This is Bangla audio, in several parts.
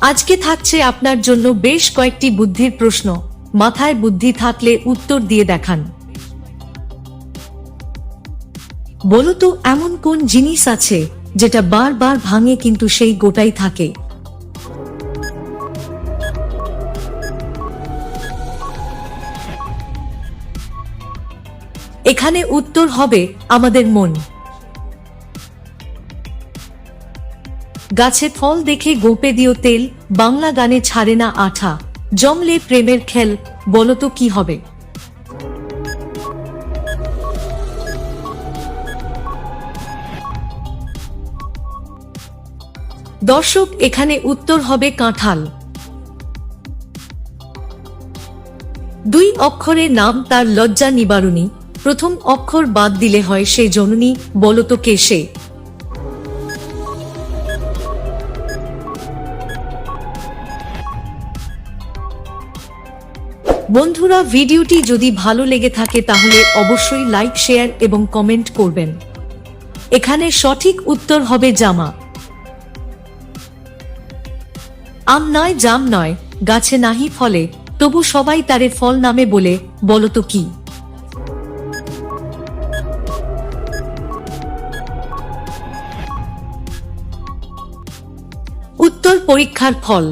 আজকে থাকছে আপনার জন্য বেশ কয়েকটি বুদ্ধির প্রশ্ন। মাথায় বুদ্ধি থাকলে উত্তর দিয়ে দেখান। বলতো, এমন কোন জিনিস আছে যেটা বারবার ভাঙে কিন্তু সেই গোটাই থাকে? এখানে উত্তর হবে আমাদের মন। গাছে ফল দেখে গোপে দিও তেল, বাংলা গানে ছাড়ে না আঠা। জমলে প্রেমের খেল, বলো তো কি হবে? দর্শক, এখানে উত্তর হবে কাঁঠাল। দুই অক্ষরের নাম তার লজ্জা নিবারণী। প্রথম অক্ষর বাদ দিলে হয় সে জননী বলতো কে সে? বন্ধুরা, ভিডিওটি যদি ভালো লেগে থাকে তাহলে অবশ্যই লাইক শেয়ার এবং কমেন্ট করবেন। এখানে সঠিক উত্তর হবে জামা। আম নয়, জাম নয়, গাছে নাহি ফলে, তবু সবাই তারে ফল নামে বলে, বলতো কি? উত্তর পরীক্ষার ফল।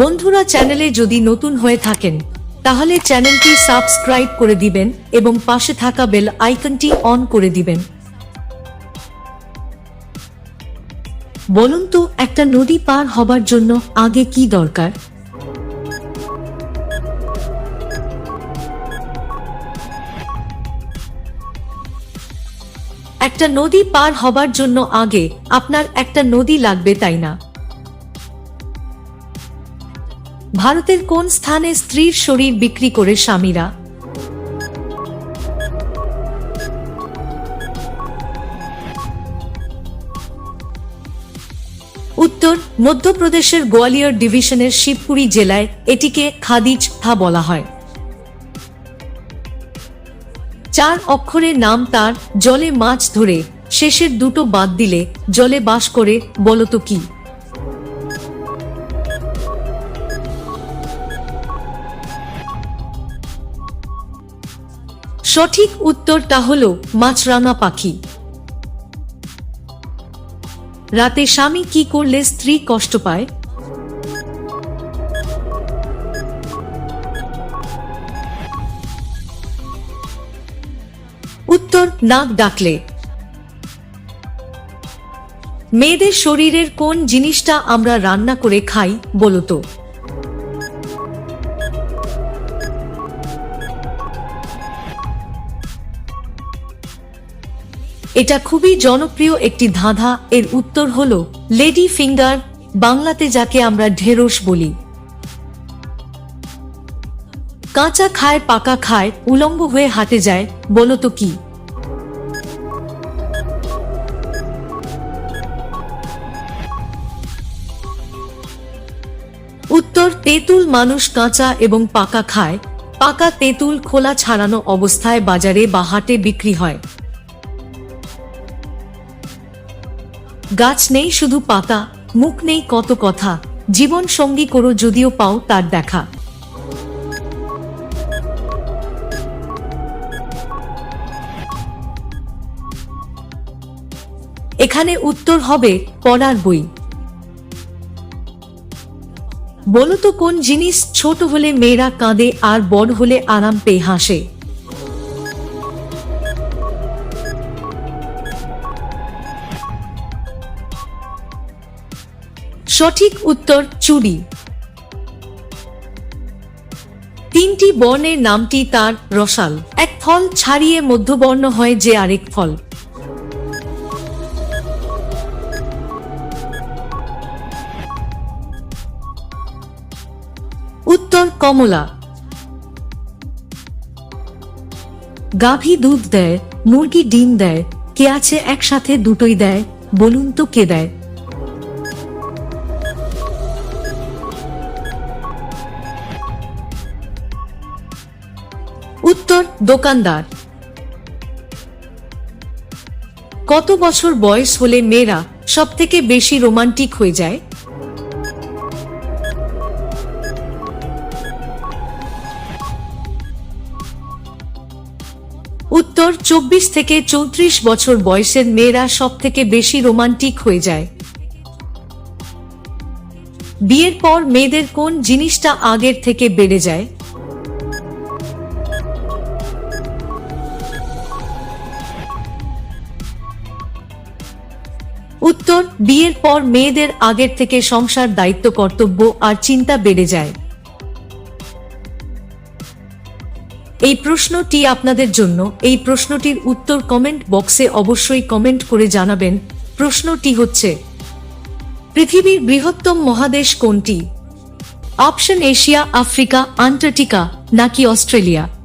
বন্ধুরা চ্যানেলে যদি নতুন হয়ে থাকেন তাহলে চ্যানেলটি সাবস্ক্রাইব করে দিবেন এবং পাশে থাকা বেল আইকনটি অন করে দিবেন। বলুন তো, একটা নদী পার হবার জন্য আগে কি দরকার? একটা নদী পার হবার জন্য আগে আপনার একটা নদী লাগবে, তাই না? ভারতের কোন স্থানে স্ত্রীর শরীর বিক্রি করে স্বামীরা? উত্তর, মধ্যপ্রদেশের গোয়ালিয়র ডিভিশনের শিবপুরি জেলায় এটিকে খাদিজ থা বলা হয়। চার অক্ষরের নাম তার, জলে মাছ ধরে, শেষের দুটো বাদ দিলে জলে বাস করে, বলতো কি? সঠিক উত্তরটা হল মাছরাঙা পাখি। রাতে স্বামী কি করলে স্ত্রী কষ্ট পায়? উত্তর, নাক ডাকলে। মেয়েদের শরীরের কোন জিনিসটা আমরা রান্না করে খাই বলতো এটা খুবই জনপ্রিয় একটি ধাঁধা। এর উত্তর হল, লেডি ফিঙ্গার, বাংলাতে যাকে আমরা ঢেঁড়স বলি। কাঁচা খায়, পাকা খায় উলঙ্গ হয়ে হাটে যায়, বলো তো কি? উত্তর, তেঁতুল মানুষ কাঁচা এবং পাকা খায়। পাকা তেঁতুল খোলা ছাড়ানো অবস্থায় বাজারে বা হাটে বিক্রি হয়। গাছ নেই শুধু পাতা, মুখ নেই কত কথা, জীবন সঙ্গী করো যদিও পাও তার দেখা। এখানে উত্তর হবে পড়ার বই। বলো তো কোন জিনিস ছোট হলে মেয়েরা কাঁদে আর বড় হলে আরাম পেয়ে হাসে? সঠিক উত্তর চুরি। তিনটি বর্ণের নামটি তার রসাল। এক ফল ছাড়িয়ে মধ্যবর্ণ হয় যে আরেক ফল। উত্তর কমলা। গাভী দুধ দেয়, মুরগি ডিম দেয়, কে আছে একসাথে দুটোই দেয়, বলুন তো কে দেয়? দোকানদার। কত বছর বয়স হলে মেয়েরা সব থেকে বেশি রোমান্টিক হয়ে যায়? উত্তর, চব্বিশ থেকে চৌত্রিশ বছর বয়সের মেয়েরা সব থেকে বেশি রোমান্টিক হয়ে যায়। বিয়ের পর মেয়েদের কোন জিনিসটা আগের থেকে বেড়ে যায়? বিয়ের পর মেয়েদের আগের থেকে সংসার দায়িত্ব, কর্তব্য আর চিন্তা বেড়ে যায়। এই প্রশ্নটি আপনাদের জন্য। এই প্রশ্নটির উত্তর কমেন্ট বক্সে অবশ্যই কমেন্ট করে জানাবেন। প্রশ্নটি হচ্ছে, পৃথিবীর বৃহত্তম মহাদেশ কোনটি? অপশন এশিয়া, আফ্রিকা, আন্টার্কটিকা নাকি অস্ট্রেলিয়া?